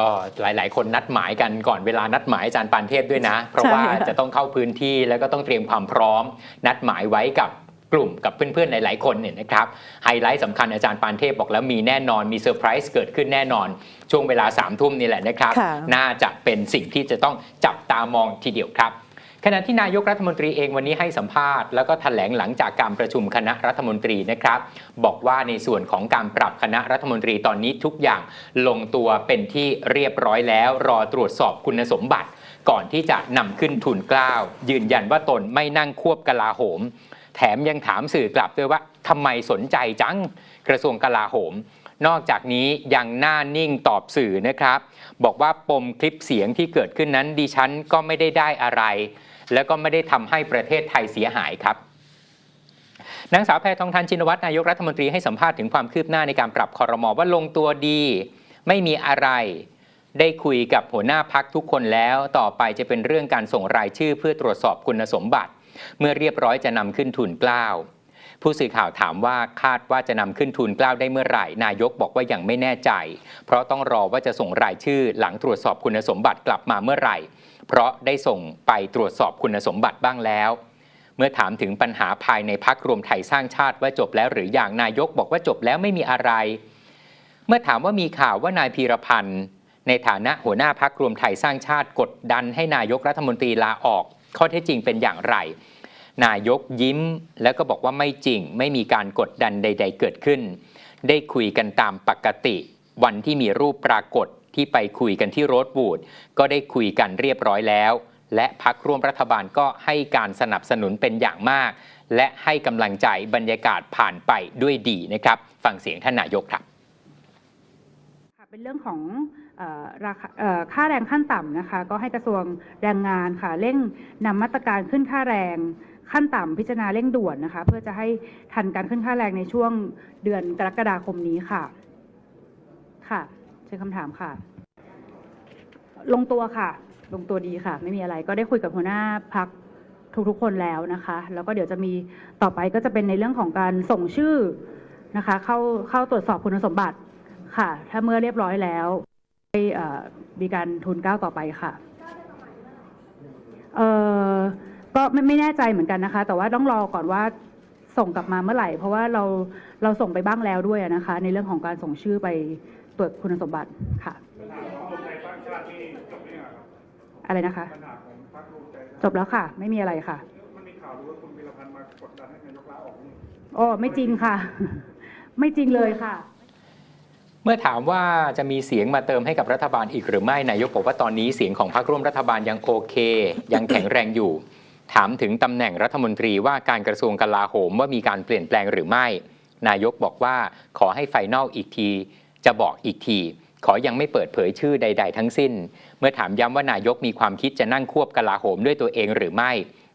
ก็หลาย ๆ คนนัดหมายกันก่อนเวลานัดหมายอาจารย์ปานเทพด้วยนะ เพราะว่าใช่ค่ะจะต้องเข้าพื้นที่แล้วก็ต้องเตรียมความพร้อม นัดหมายไว้กับกลุ่มกับเพื่อนๆ หลายๆ คนเนี่ยนะครับไฮไลท์สำคัญอาจารย์ปานเทพบอกแล้วมีแน่นอนมีเซอร์ไพรส์เกิดขึ้นแน่นอน ช่วงเวลา3ามทุ่มนี่แหละนะครับค่ะน่าจะเป็นสิ่งที่จะต้องจับตามองทีเดียวครับ ขณะที่นายกรัฐมนตรีเองวันนี้ให้สัมภาษณ์แล้วก็แถลงหลังจากการประชุมคณะรัฐมนตรีนะครับ บอกว่าในส่วนของการปรับคณะรัฐมนตรีตอนนี้ทุกอย่างลงตัวเป็นที่เรียบร้อยแล้ว รอตรวจสอบคุณสมบัติ ก่อนที่จะนำขึ้นทุนกล้าว ยืนยันว่าตนไม่นั่งควบกลาโหม แถมยังถามสื่อกลับด้วยว่าทำไมสนใจจังกระทรวงกลาโหมนอกจากนี้ยังหน้านิ่งตอบสื่อนะครับ บอกว่าปมคลิปเสียงที่เกิดขึ้นนั้นดิฉันก็ไม่ได้ได้อะไร แล้วก็ไม่ได้ทำให้ประเทศไทยเสียหายครับนางสาวแพทองทานชินวัตรนายกรัฐมนตรีให้สัมภาษณ์ถึงความคืบหน้าในการปรับคอรมอว่าลงตัวดี ไม่มีอะไรได้คุยกับหัวหน้าพักทุกคนแล้วต่อไปจะเป็นเรื่องการส่งรายชื่อเพื่อตรวจสอบคุณสมบัติ เมื่อเรียบร้อยจะนำขึ้นทุนกล้าวผู้สื่อข่าวถามว่าคาดว่าจะนำขึ้นทุนกล้าวได้เมื่อไหร่ นายกบอกว่ายังไม่แน่ใจ เพราะต้องรอว่าจะส่งรายชื่อหลังตรวจสอบคุณสมบัติกลับมาเมื่อไหร่เพราะได้ส่งไปตรวจสอบคุณสมบัติบ้างแล้ว เมื่อถามถึงปัญหาภายในพักรวมไทยสร้างชาติว่าจบแล้วหรืออย่างนายกบอกว่าจบแล้วไม่มีอะไร เมื่อถามว่ามีข่าวว่านายพีรพันธ์ในฐานะหัวหน้าพักรวมไทยสร้างชาติกดดันให้นายกรัฐมนตรีลาออก ข้อเท็จจริงเป็นอย่างไร นายกยิ้มแล้วก็บอกว่าไม่จริง ไม่มีการกดดันใด ๆ เกิดขึ้น ได้คุยกันตามปกติ วันที่มีรูปปรากฏ ที่ไปคุยกันที่โรดบูดก็ได้คุยกันเรียบร้อยแล้ว และพักร่วมรัฐบาลก็ให้การสนับสนุนเป็นอย่างมาก และให้กำลังใจบรรยากาศผ่านไปด้วยดีนะครับ ฟังเสียงท่านนายกครับเป็นเรื่องของออราคาเอ่อค่าแรงขั้นต่ำนะคะ ก็ให้กระทรวงแรงงานค่ะเร่งนำมาตรการขึ้นค่าแรงขั้นต่ำพิจารณาเร่งด่วนนะคะ เพื่อจะให้ทันการขึ้นค่าแรงในช่วงเดือนกรกฎาคมนี้ค่ะค่ะ ชิญคำถามค่ะ ลงตัวค่ะ ลงตัวดีค่ะ ไม่มีอะไรก็ได้คุยกับหัวหน้าพักทุกๆคนแล้วนะคะ แล้วก็เดี๋ยวจะมีต่อไปก็จะเป็นในเรื่องของการส่งชื่อนะคะ เข้าเข้าตรวจสอบคุณสมบัติค่ะ ถ้าเมื่อเรียบร้อยแล้วให้มีการทุนเก้าต่อไปค่ะเออก็ไม่ไม่แน่ใจเหมือนกันนะคะ แต่ว่าต้องรอก่อนว่า ส่งกลับมาเมื่อไหร่ เพราะว่าเราเราส่งไปบ้างแล้วด้วยนะคะ ในเรื่องของการส่งชื่อไปตรวจคุณสมบัติค่ะ อะไรนะคะปัญหาของพรรครวมใจนะจบแล้วค่ะ ไม่มีอะไรค่ะมันมีข่าวดูว่าคุณพิรพันธ์มากดดันให้นายกลาออกนี่โอ้ไม่จริงค่ะ ไม่จริงเลยค่ะ เมื่อถามว่าจะมีเสียงมาเติมให้กับรัฐบาลอีกหรือไม่นายกบอกว่าตอนนี้เสียงของพรรคร่วมรัฐบาลยังโอเค ยังแข็งแรงอยู่ ถามถึงตำแหน่งรัฐมนตรีว่าการกระทรวงกลาโหมว่ามีการเปลี่ยนแปลงหรือไม่ นายกบอกว่าขอให้ไฟนอลอีกที จะบอกอีกที ขอยังไม่เปิดเผยชื่อใด ๆ ทั้งสิ้น เมื่อถามย้ำว่านายกมีความคิดจะนั่งควบกลาโหมด้วยตัวเองหรือไม่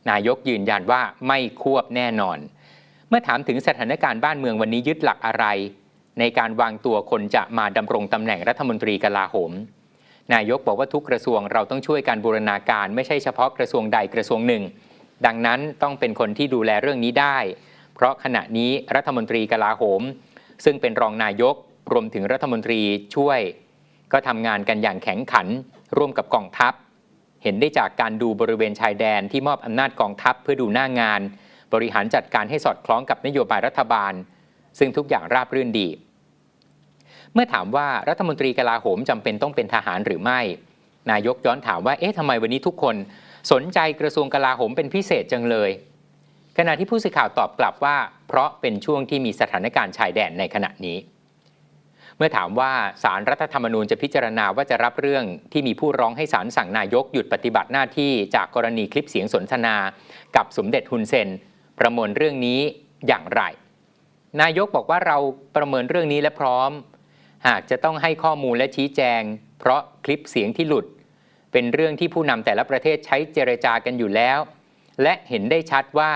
นายกยืนยันว่าไม่ควบแน่นอน เมื่อถามถึงสถานการณ์บ้านเมืองวันนี้ยึดหลักอะไร ในการวางตัวคนจะมาดำรงตำแหน่งรัฐมนตรีกลาโหม นายกบอกว่าทุกกระทรวงเราต้องช่วยการบูรณาการไม่ใช่เฉพาะกระทรวงใดกระทรวงหนึ่ง ดังนั้นต้องเป็นคนที่ดูแลเรื่องนี้ได้ เพราะขณะนี้รัฐมนตรีกลาโหม ซึ่งเป็นรองนายกรวมถึงรัฐมนตรีช่วย ก็ทำงานกันอย่างแข็งขัน ร่วมกับกองทัพ เห็นได้จากการดูบริเวณชายแดนที่มอบอำนาจกองทัพเพื่อดูหน้างาน บริหารจัดการให้สอดคล้องกับนโยบายรัฐบาล ซึ่งทุกอย่างราบรื่นดี เมื่อถามว่ารัฐมนตรีกลาโหมจำเป็นต้องเป็นทหารหรือไม่ นายกย้อนถามว่าเอ๊ะทำไมวันนี้ทุกคนสนใจกระทรวงกลาโหมเป็นพิเศษจังเลย ขณะที่ผู้สื่อข่าวตอบกลับว่า เพราะเป็นช่วงที่มีสถานการณ์ชายแดนในขณะนี้ เมื่อถามว่าสารรัฐธรรมนูญจะพิจารณาว่าจะรับเรื่องที่มีผู้ร้องให้สารสั่งนายกหยุดปฏิบัติหน้าที่จากกรณีคลิปเสียงสนทนา กับสมเด็จฮุนเซน ประเมินเรื่องนี้อย่างไร นายกบอกว่าเราประเมินเรื่องนี้และพร้อม หากจะต้องให้ข้อมูลและชี้แจง เพราะคลิปเสียงที่หลุด เป็นเรื่องที่ผู้นำแต่ละประเทศใช้เจรจากันอยู่แล้ว และเห็นได้ชัดว่า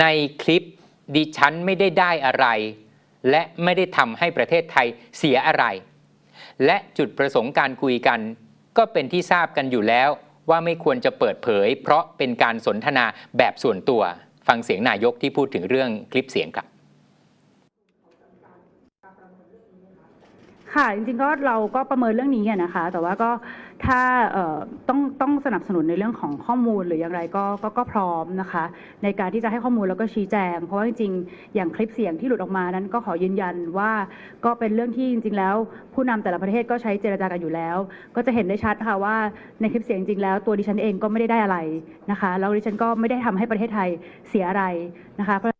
ในคลิปดิฉันไม่ได้ได้อะไร และไม่ได้ทำให้ประเทศไทยเสียอะไร และจุดประสงค์การคุยกัน ก็เป็นที่ทราบกันอยู่แล้ว ว่าไม่ควรจะเปิดเผย เพราะเป็นการสนทนาแบบส่วนตัว ฟังเสียงนายกที่พูดถึงเรื่องคลิปเสียงครับ ค่ะ จริงๆก็เราก็ประเมินเรื่องนี้นะคะ แต่ว่าก็ถ้าต้องต้องสนับสนุนในเรื่องของข้อมูลหรืออย่างไรก็ก็ก็พร้อมนะคะ ในการที่จะให้ข้อมูลแล้วก็ชี้แจง เพราะว่าจริงๆอย่างคลิปเสียงที่หลุดออกมานั้นก็ขอยืนยันว่าก็เป็นเรื่องที่จริง ๆ แล้ว ผู้นำแต่ละประเทศก็ใช้เจรจากันอยู่แล้ว ก็จะเห็นได้ชัดค่ะว่าในคลิปเสียงจริงๆแล้วตัวดิฉันเองก็ไม่ได้ได้อะไรนะคะ แล้วดิฉันก็ไม่ได้ทำให้ประเทศไทยเสียอะไรนะคะ